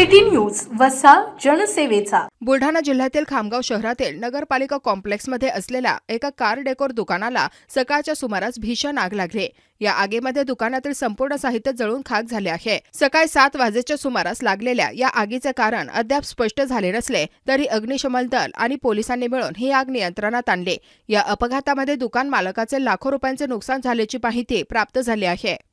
City news वसा जनसेवेचा. बुलढाणा जिल्ह्यातील खामगाव शहरातील नगरपालिका कॉम्प्लेक्समध्ये असलेल्या एका कार डेकोर दुकानाला सकाळच्या सुमारास भीषण आग लागली. या आगीमध्ये दुकानातील संपूर्ण साहित्य जळून खाक झाले आहे. सकाळी सात वाजेच्या सुमारास लागलेल्या या आगीचे कारण अद्याप स्पष्ट झाले नसले तरी अग्निशमन दल आणि पोलिसांनी मिळून ही आग नियंत्रणात आणली. या अपघातामध्ये दुकान मालकाचे लाखो रुपयांचे नुकसान झाल्याची माहिती प्राप्त झाली आहे.